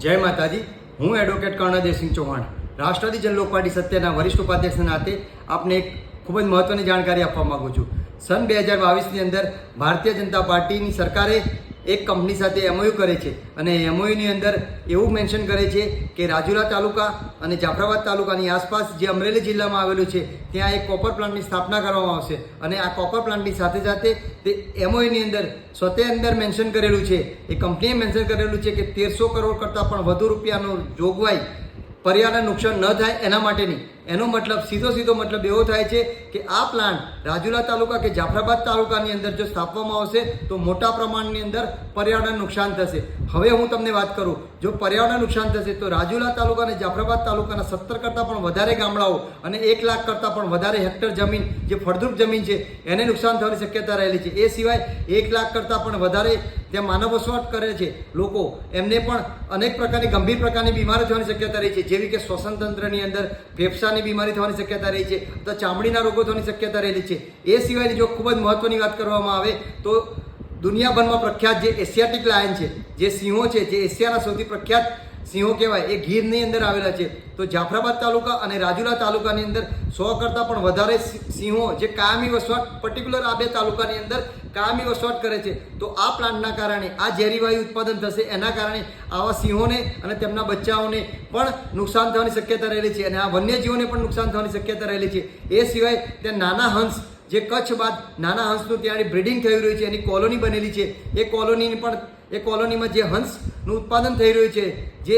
જય માતાજી, હું એડવોકેટ કર્ણદેવસિંહ ચૌહાણ રાષ્ટ્રવાદી જનલોક પાર્ટી સત્યના વરિષ્ઠ ઉપાધ્યક્ષના નાતે આપને એક ખૂબ જ મહત્ત્વની જાણકારી આપવા માગું છું. સન બે હજાર બાવીસની અંદર ભારતીય જનતા પાર્ટીની સરકારે એક કંપની સાથે એમઓયુ કરે છે. અને એમઓયુની અંદર એવું મેન્શન કરે છે કે રાજુલા તાલુકા અને જાફરાબાદ તાલુકાની આસપાસ જે અમરેલી જિલ્લામાં આવેલું છે, ત્યાં એક કોપર પ્લાન્ટની સ્થાપના કરવામાં આવશે. અને આ કોપર પ્લાન્ટની સાથે સાથે તે એમઓયુની અંદર સ્વતે અંદર મેન્શન કરેલું છે. એ કંપનીએ મેન્શન કરેલું છે કે તેરસો કરોડ કરતાં પણ વધુ રૂપિયાનું જોગવાઈ પર્યાવરણ નુકસાન ન થાય એના માટેની એનો મતલબ, સીધો સીધો મતલબ એવો થાય છે કે આ પ્લાન્ટ રાજુલા તાલુકા કે જાફરાબાદ તાલુકાની અંદર જો સ્થાપવામાં આવશે, તો મોટા પ્રમાણની અંદર પર્યાવરણ નુકસાન થશે. હવે હું તમને વાત કરું, જો પર્યાવરણ નુકસાન થશે, તો રાજુલા તાલુકા અને જાફરાબાદ તાલુકાના સત્તર કરતાં પણ વધારે ગામડાઓ અને એક લાખ કરતાં પણ વધારે હેક્ટર જમીન, જે ફળદ્રુપ જમીન છે, એને નુકસાન થવાની શક્યતા રહેલી છે. એ સિવાય એક લાખ કરતાં પણ વધારે ત્યાં માનવ વસવાટ કરે છે, લોકો એમને પણ અનેક પ્રકારની ગંભીર પ્રકારની બીમારી થવાની શક્યતા રહી છે. જેવી કે શ્વસન તંત્રની અંદર ફેફસાની બીમારી થવાની શક્યતા રહી છે, તો ચામડીના રોગો થવાની શક્યતા રહેલી છે. એ સિવાયની જો ખૂબ જ મહત્ત્વની વાત કરવામાં આવે, તો દુનિયાભરમાં પ્રખ્યાત જે એશિયાટિક લાયન છે, જે સિંહો છે, જે એશિયાના સૌથી પ્રખ્યાત સિંહો કહેવાય, એ ગીરની અંદર આવેલા છે. તો જાફરાબાદ તાલુકા અને રાજુલા તાલુકાની અંદર સો કરતાં પણ વધારે સિંહો, જે કાયમી વસવાટ, પર્ટિક્યુલર આ બે તાલુકાની અંદર કાયમી શોર્ટ કરે છે. તો આ પ્લાન્ટના કારણે આ ઝેરી વાયુ ઉત્પાદન થશે. એના કારણે આવા સિંહોને અને તેમના બચ્ચાઓને પણ નુકસાન થવાની શક્યતા રહેલી છે. અને આ વન્યજીવોને પણ નુકસાન થવાની શક્યતા રહેલી છે. એ સિવાય ત્યાં નાના હંસ જે કચ્છ બાદ નાના હંસનું ત્યાં બ્રિડિંગ થઈ રહ્યું છે, એની કોલોની બનેલી છે. એ કોલોનીની પણ, એ કોલોનીમાં જે હંસનું ઉત્પાદન થઈ રહ્યું છે, જે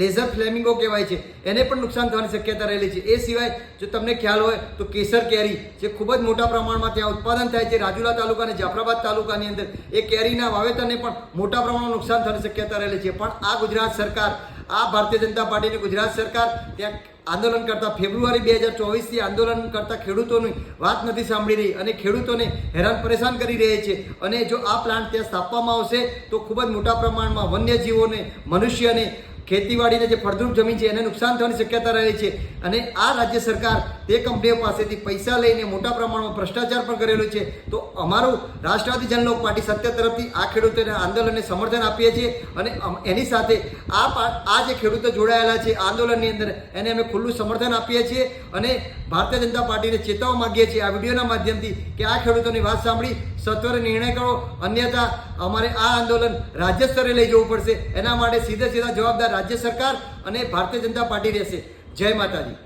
લેઝર ફ્લેમિંગો કહેવાય છે, એને પણ નુકસાન થવાની શક્યતા રહેલી છે. એ સિવાય જો તમને ખ્યાલ હોય, તો કેસર કેરી, જે ખૂબ જ મોટા પ્રમાણમાં ત્યાં ઉત્પાદન થાય છે, રાજુલા તાલુકા અને જાફરાબાદ તાલુકાની અંદર, એ કેરીના વાવેતરને પણ મોટા પ્રમાણમાં નુકસાન થવાની શક્યતા રહેલી છે. પણ આ ગુજરાત સરકાર, આ ભારતીય જનતા પાર્ટીની ગુજરાત સરકાર, ત્યાં આંદોલન કરતા ફેબ્રુઆરી બે હજાર ચોવીસથી આંદોલન કરતા ખેડૂતોની વાત નથી સાંભળી રહી અને ખેડૂતોને હેરાન પરેશાન કરી રહી છે. અને જો આ પ્લાન્ટ ત્યાં સ્થાપવામાં આવશે, તો ખૂબ જ મોટા પ્રમાણમાં વન્યજીવોને, મનુષ્યને ખેતીવાડીને જે ફળદ્રુપ જમીન છે એને નુકસાન થવાની શક્યતા રહે છે. અને આ રાજ્ય સરકાર તે કંપનીઓ પાસેથી પૈસા લઈને મોટા પ્રમાણમાં ભ્રષ્ટાચાર પણ કરેલો છે. તો અમારું રાષ્ટ્રવાદી જનલોક પાર્ટી સત્ય તરફથી આ ખેડૂતોને આંદોલનને સમર્થન આપીએ છીએ અને એની સાથે આ આ જે ખેડૂતો જોડાયેલા છે આંદોલનની અંદર એને અમે ખુલ્લું સમર્થન આપીએ છીએ અને ભારતીય જનતા પાર્ટીને ચેતવવા માગીએ છીએ આ વિડીયોના માધ્યમથી કે આ ખેડૂતોની વાત સાંભળી સત્વરે નિર્ણય કરો. અન્યથા અમારે આ આંદોલન રાજ્ય સ્તરે લઈ જવું પડશે. એના માટે સીધે સીધા જવાબદાર રાજ્ય સરકાર અને ભારતીય જનતા પાર્ટી રહેશે. જય માતાજી.